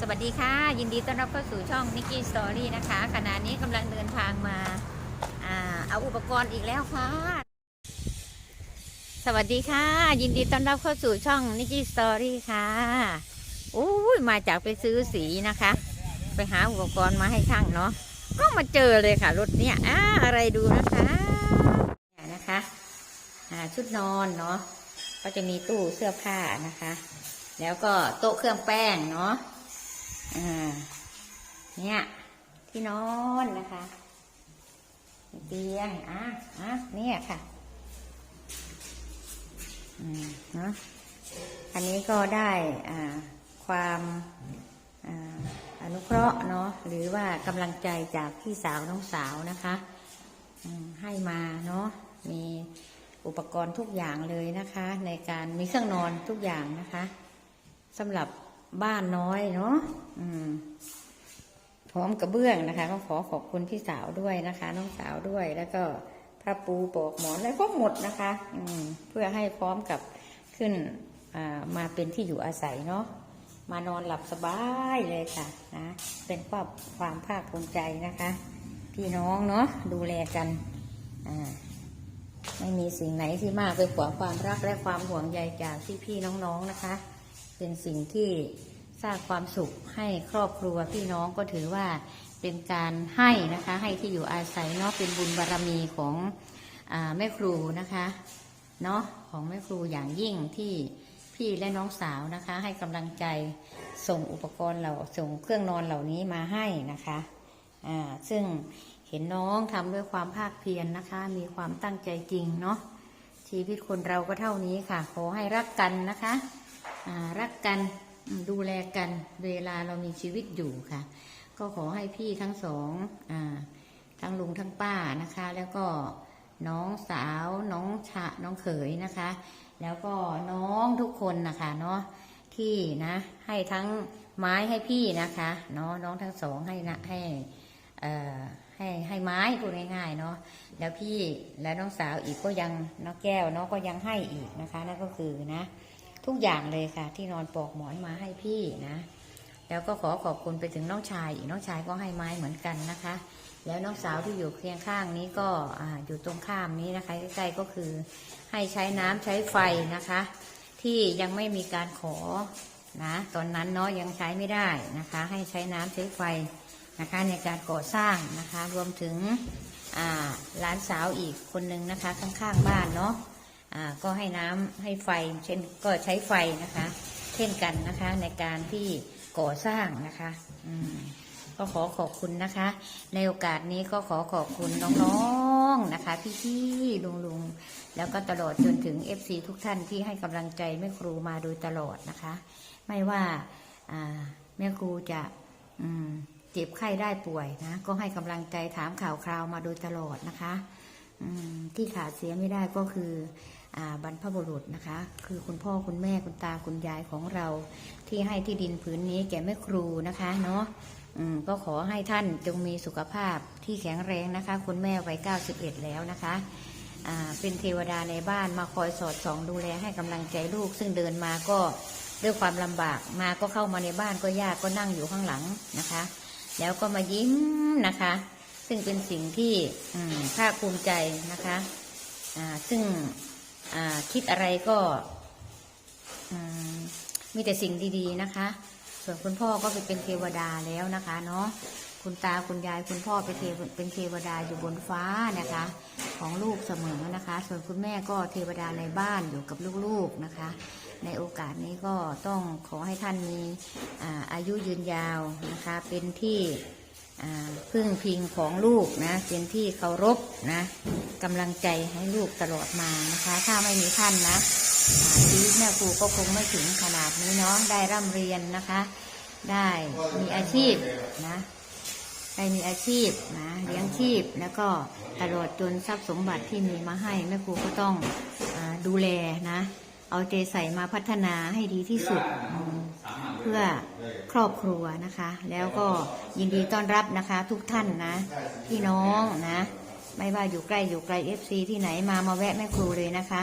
สวัสดีค่ะ ยินดีต้อนรับเข้าสู่ช่องนิกกี้สตอรี่นะคะขณะนี้กำลังเดินทางมาอ่าเอาอุปกรณ์อีกแล้วค่ะ สวัสดีค่ะ ยินดีต้อนรับเข้าสู่ช่องนิกกี้สตอรี่ค่ะอุ้ยมาจากไปซื้อสีนะคะ ไปหาอุปกรณ์มาให้ช่างเนาะก็มาเจอเลยค่ะรถเนี้ยอ่าอะไรดูนะคะเนี่ยนะคะอ่าชุดนอนเนาะก็จะมีตู้เสื้อผ้านะคะ แล้วก็โต๊ะเครื่องแป้งเนาะ เนี่ยที่นอนนะคะเตียงอะอะเนี่ยค่ะอืมเนาะอันนี้ก็ได้อ่าความอ่าอนุเคราะห์เนาะหรือว่ากำลังใจจากพี่สาวน้องสาวนะคะอืมให้มาเนาะมีอุปกรณ์ทุกอย่างเลยนะคะ ในการมีเครื่องนอนทุกอย่างนะคะสำหรับ บ้านน้อยเนาะพร้อมกระเบื้องนะคะ ก็ขอขอบคุณพี่สาวด้วยนะคะ น้องสาวด้วยแล้วก็ผ้าปูปลอกหมอนอะไรพวกหมดนะคะ อืม เพื่อให้พร้อมกับขึ้นามาเป็นที่อยู่อาศัยเนาะมานอนหลับสบายเลยค่ะนะเป็นความความภาคภูมิใจนะคะ พี่น้องเนาะดูแลกันไม่มีสิ่งไหนที่มากไปกว่าความรักและความห่วงใยจากพี่ๆน้องๆนะคะ เป็นสิ่งที่สร้างความสุขให้ครอบครัวพี่น้องก็ถือว่าเป็นการให้นะคะ ให้ที่อยู่อาศัยเนาะเป็นบุญบารรมีของอแม่ครูนะคะเนาะของแม่ครูอย่างยิ่งที่พี่และน้องสาวนะคะ ให้กำลังใจส่งอุปกรณ์เราส่งเครื่องนอนเหล่านี้มาให้นะคะอ่าซึ่งเห็นน้องทำด้วยความภาคเพียรนนะคะ มีความตั้งใจจริงเนาะชีวิตคนเราก็เท่านี้ค่ะ ขอให้รักกันนะคะ รักกันดูแลกันเวลาเรามีชีวิตอยู่ค่ะ ก็ขอให้พี่ทั้งสองอทั้งลุงทั้งป้านะคะ แล้วก็น้องสาวน้องชะน้องเขยนะคะ แล้วก็น้องทุกคนนะคะเนาะที่นะให้ทั้งไม้ให้พี่นะคะเนาะน้องทั้งสองให้นะให้ให้ให้ไม้พูดง่ายๆเนาะแล้วพี่และน้องสาวอีกก็ยังน้องแก้วเนาะก็ยังให้อีกนะคะนั่นก็คือนะ ทุกอย่างเลยค่ะ ที่นอนปลอกหมอนมาให้พี่นะ แล้วก็ขอขอบคุณไปถึงน้องชายอีกน้องชายก็ให้ไม้เหมือนกันนะคะ แล้วน้องสาวที่อยู่เคียงข้างนี้ก็ออยู่ตรงข้ามนี้นะคะใกล้ๆก็คือให้ใช้น้ำใช้ไฟนะคะ ที่ยังไม่มีการขอนะตอนนั้นเนาะยังใช้ไม่ได้นะคะ ให้ใช้น้ำใช้ไฟนะคะในการก่อสร้างนะคะ รวมถึงอ่าหลานสาวอีกคนนึงนะคะ ข้างๆบ้านเนาะ ก็ให้น้ำให้ไฟ เช่นก็ใช้ไฟนะคะ เช่นกันนะคะในการที่ก่อสร้างนะคะอก็ขอขอบคุณนะคะ ในโอกาสนี้ก็ขอขอบคุณน้องๆนะคะ พี่ๆลุงๆ แล้วก็ตลอดจนถึง FC ทุกท่านที่ให้กำลังใจแม่ครูมาโดยตลอดนะคะ ไม่ว่าแม่ครูจะอืมเจ็บไข้ได้ป่วยนะ ก็ให้กำลังใจถามข่าวคราวมาโดยตลอดนะคะอืมที่ขาดเสียไม่ได้ก็คือ บรรพบุรุษนะคะ คือคุณพ่อคุณแม่คุณตาคุณยายของเรา ที่ให้ที่ดินผืนนี้แก่แม่ครูนะคะเนาะก็ขอให้ท่านจงมีสุขภาพที่แข็งแรงนะคะ คุณแม่วัย91 แล้วนะคะเป็นเทวดาในบ้านมาคอยสอดส่องดูแลให้กำลังใจลูก ซึ่งเดินมาก็ด้วยความลำบากมาก็เข้ามาในบ้านก็ยากก็นั่งอยู่ข้างหลังนะคะ แล้วก็มายิ้มนะคะ ซึ่งเป็นสิ่งที่ภาคภูมิใจนะคะซึ่ง คิดอะไรก็มีแต่สิ่งดีๆนะคะ ส่วนคุณพ่อก็ไปเป็นเทวดาแล้วนะคะเนาะคุณตาคุณยายคุณพ่อเป็นเทวเป็นเทวดาอยู่บนฟ้านะคะ ของลูกเสมอนะคะ ส่วนคุณแม่ก็เทวดาในบ้านอยู่กับลูกๆนะคะ ในโอกาสนี้ก็ต้องขอให้ท่านมีอาอายุยืนยาวนะคะ เป็นที่ พึ่งพิงของลูกนะเป็นที่เคารพนะกำลังใจให้ลูกตลอดมานะคะ ถ้าไม่มีท่านนะชีวิตแม่ครูก็คงไม่ถึงขนาดนี้เนาะได้ร่ำเรียนนะคะ ได้มีอาชีพนะได้มีอาชีพนะเลี้ยงชีพแล้วก็ตลอดจนทรัพย์สมบัติที่มีมาให้แม่ครูก็ต้องอดูแลนะ เอาใจใส่มาพัฒนาให้ดีที่สุดอืมเพื่อครอบครัวนะคะ แล้วก็ยินดีต้อนรับนะคะ ทุกท่านนะพี่น้องนะ ไม่ว่าอยู่ใกล้อยู่ไกลเอฟซีที่ไหนมามาแวะแม่ครูเลยนะคะ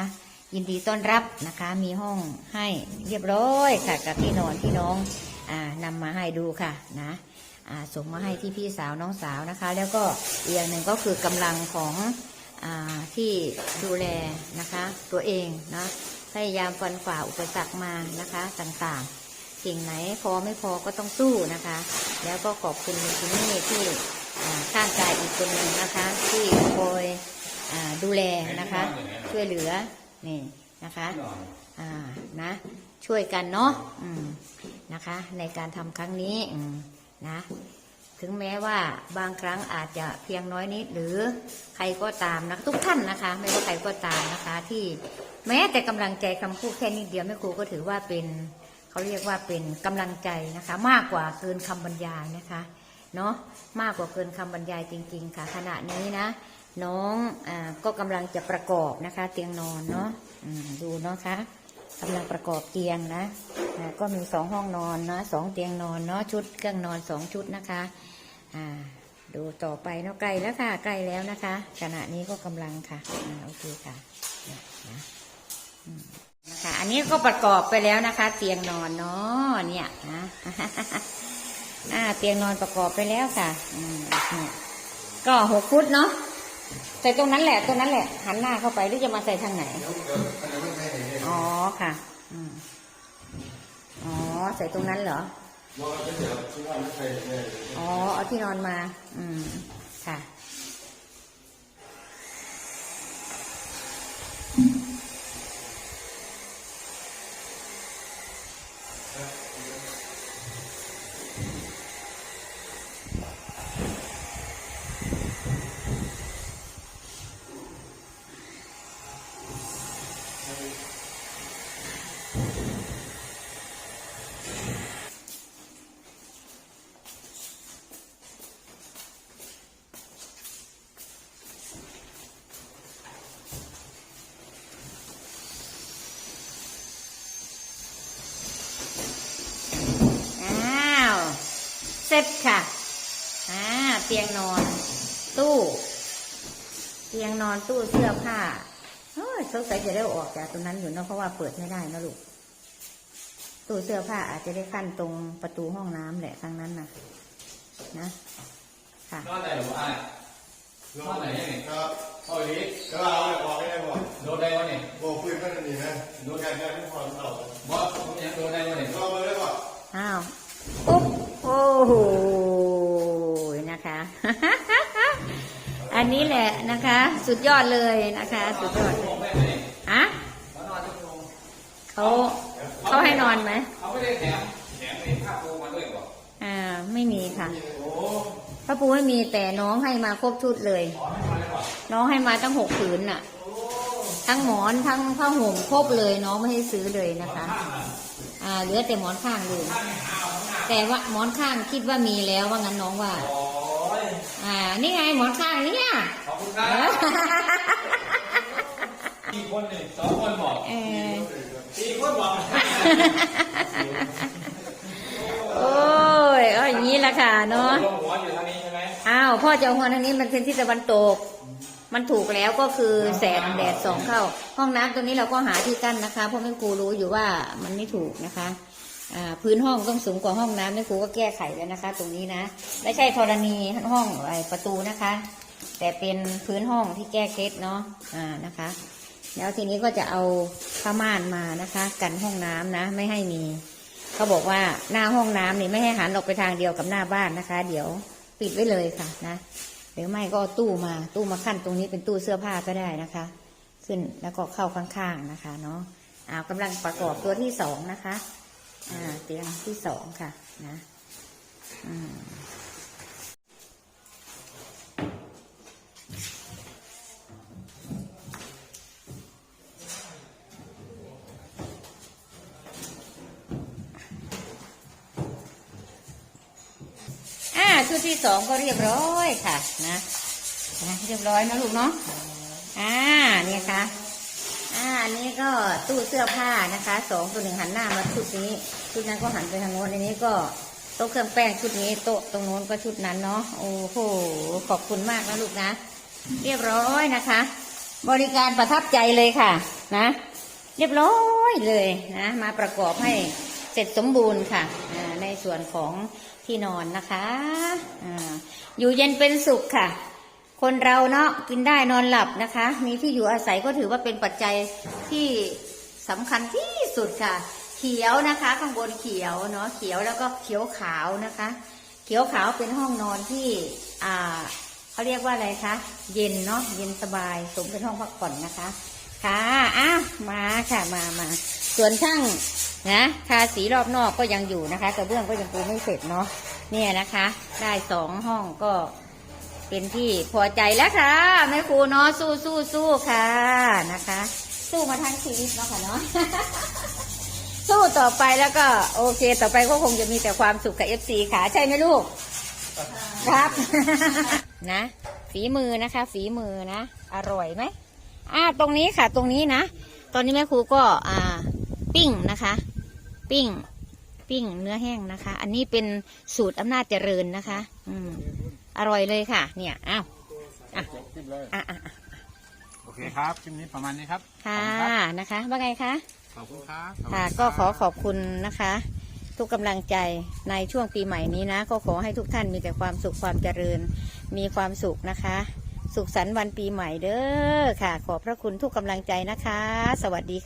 ยินดีต้อนรับนะคะ มีห้องให้เรียบร้อยค่ะกับที่นอนที่น้องอ่านนำมาให้ดูค่ะนะอ่าส่งมาให้ที่พี่สาวน้องสาวนะคะ แล้วก็อีกอย่างหนึ่งก็คือกำลังของอาที่ดูแลนะคะ ตัวเองนะ พยายามฟันฝ่าอุปสรรคมานะคะต่างๆ สิ่งไหนพอไม่พอก็ต้องสู้นะคะ แล้วก็ขอบคุณคุณนี่ที่อ่าข้างกายอีกคนหนึ่งนะคะ ที่คอยอดูแลนะคะ ช่วยเหลือนี่นะคะอ่านะช่วยกันเนาะนะคะ ในการทำครั้งนี้นะ ถึงแม้ว่าบางครั้งอาจจะเพียงน้อยนิดหรือใครก็ตามนะทุกท่านนะคะ ไม่ว่าใครก็ตามนะคะ ที่แม้แต่กำลังใจคำพูดแค่นิดเดียวแม่ครูก็ถือว่าเป็นเขาเรียกว่าเป็นกำลังใจนะคะ มากกว่าเกินคำบรรยายนะคะเนาะมากกว่าเกินคำบรรยายจริง ๆ ค่ะ ขณะนี้นะ น้องอก็กำลังจะประกอบนะคะ เตียงนอนเนาะดูเนาะคะ กำลังประกอบเตียงนะนะก็มีสองห้องนอนนะสองเตียงนอนเนาะชุดเครื่องนอนสองชุดนะคะอ่าดูต่อไปเนาะใกล้แล้วค่ะใกล้แล้วนะคะ ขณะนี้ก็กำลังค่ะอ่าโอเคค่ะนะนะนะคะอันนี้ก็ประกอบไปแล้วนะคะ เตียงนอนเนาะเนี่ยนะอ่าเตียงนอนประกอบไปแล้วค่ะอืมเนี่ยก็หกฟุตเนาะใส่ตรงนั้นแหละตรงนั้นแหละ หันหน้าเข้าไปหรือจะมาใส่ทางไหน ค่ะอืมอ๋อ ใส่ตรงนั้นเหรออ๋อ เอาที่นอนมา อืม ค่ะ อ้าว เสร็จค่ะ อ่า เตียงนอน ตู้ เตียงนอนตู้เสื้อผ้าเฮ้ยสงสัยจะได้ออกจากตรงนั้นอยู่เนอะเพราะว่าเปิดไม่ได้นะลูก ตู้เสื้อผ้าอาจจะได้ขั้นตรงประตูห้องน้ำแหละทางนั้นนะนะ ค่ะนอนไหนหรือว่าไอ้นอนไหนเนี่ยครับเอาอีกก็เอาเลยบอกไม่ได้บอกโดนได้วะเนี่ยบอกปืนก็ดีนะดูการงานที่พอเราบอสผมยังโดนได้วะเนี่ยเรามาเลยบอกอ้าวปุ๊บ โอ้โหนะคะ อันนี้แหละนะคะ สุดยอดเลยนะคะ สุดยอดอะเขาเขาให้นอนไหมเขาไม่ได้แถมแถมในผ้าปูมาด้วยหรออ่าไม่มีค่ะพระปูไม่มีแต่น้องให้มาครบชุดเลย น้องให้มาตั้งหกผืนน่ะ ทั้งหมอนทั้งผ้าห่มครบเลย น้องไม่ให้ซื้อเลยนะคะ อะอ่าเหลือแต่หมอนข้างเลย ข้างไม่หาเอาข้างหน้าแต่ว่าหมอนข้างคิดว่ามีแล้วว่างั้นน้องว่า โอ้ยอ่า นี่ไงหมอนข้างเนี่ยขอบคุณครับกี่คนเนี่ยสองคนบอกเออสี่คนบอกโอ้ยเอาอย่างนี้ละค่ะเนาะ ลงหัวอยู่ทางนี้ใช่ไหมอ้าวพ่อจะเอาหัวทางนี้มันเป็นทิศตะวันตก มันถูกแล้วก็คือแสงแดดส่องเข้า ห้องน้ำตัวนี้เราก็หาที่กั้นนะคะเพราะแม่ครูรู้อยู่ว่ามันไม่ถูกนะคะอ่า พื้นห้องต้องสูงกว่าห้องน้ำแม่ครูก็แก้ไขแล้วนะคะ ตรงนี้นะ ไม่ใช่ธรณีห้องไอประตูนะคะ แต่เป็นพื้นห้องที่แก้เคล็ดเนาะอ่านะคะ แล้วทีนี้ก็จะเอาผ้าม่านมานะคะ กันห้องน้ำนะ ไม่ให้มี เขาบอกว่าหน้าห้องน้ำนี่ไม่ให้หันออกไปทางเดียวกับหน้าบ้านนะคะ เดี๋ยวปิดไว้เลยค่ะนะหรือไม่ก็ตู้มาตู้มาขั้นตรงนี้เป็นตู้เสื้อผ้าก็ได้นะคะ ขึ้นแล้วก็เข้าข้างๆนะคะ เนาะอ่ากำลังประกอบตัวที่สองนะคะ อ่าเตียงที่สองค่ะนะอืมอ่าชุดที่สองก็เรียบร้อยค่ะนะนะเรียบร้อยนะลูกเนาะอ่าเนี่ยค่ะ ตู้เสื้อผ้านะคะสองตัวหนึ่งหันหน้ามาชุดนี้ ชุดนั้นก็หันไปทางโน้นอันนี้ก็โต๊ะเครื่องแป้งชุดนี้โต๊ะตรงโน้นก็ชุดนั้นเนาะโอ้โหขอบคุณมากนะลูกนะ เรียบร้อยนะคะ บริการประทับใจเลยค่ะนะ เรียบร้อยเลยนะ มาประกอบให้เสร็จสมบูรณ์ค่ะในส่วนของที่นอนนะคะออยู่เย็นเป็นสุขค่ะ คนเราเนาะกินได้นอนหลับนะคะ มีที่อยู่อาศัยก็ถือว่าเป็นปัจจัยที่ สำคัญที่สุดค่ะ เขียวนะคะ ข้างบนเขียวเนาะเขียวแล้วก็เขียวขาวนะคะ เขียวขาวเป็นห้องนอนที่อ่าเขาเรียกว่าอะไรคะเย็นเนาะเย็นสบายสมเป็นห้องพักผ่อนนะคะ ค่ะอ้าวมาค่ะมามาส่วนช่างนะทาสีรอบนอกก็ยังอยู่นะคะกระเบื้องก็ยังปูไม่เสร็จเนาะเนี่ยนะคะ ได้สองห้องก็เป็นที่พอใจแล้วค่ะแม่ครูเนาะสู้สู้สู้ค่ะนะคะ สู้มาทั้งชีวิตเนาะค่ะเนาะสู้ต่อไปแล้วก็ โอเค ต่อไปก็คงจะมีแต่ความสุขกับเอฟซีค่ะใช่ไหมลูก ครับ นะ ฝีมือนะคะ ฝีมือนะ อร่อยไหมอ่าตรงนี้ค่ะ ตรงนี้นะ ตอนนี้แม่ครูก็อ่า ปิ้งนะคะ ปิ้ง ปิ้งเนื้อแห้งนะคะ อันนี้เป็นสูตรอำนาจเจริญนะคะ อืม อร่อยเลยค่ะ เนี่ย อ้าวอะขึ้นเลยอะอะอะโอ เคครับคลิปนี้ประมาณนี้ครับค่ะนะคะว่าไงคะขอบคุณครับค่ะก็ขอขอบคุณนะคะ ทุกกำลังใจในช่วงปีใหม่นี้นะ ก็ขอให้ทุกท่านมีแต่ความสุขความเจริญ มีความสุขนะคะ สุขสันต์วันปีใหม่เด้อค่ะ ขอบพระคุณทุกกำลังใจนะคะ สวัสดีค่ะ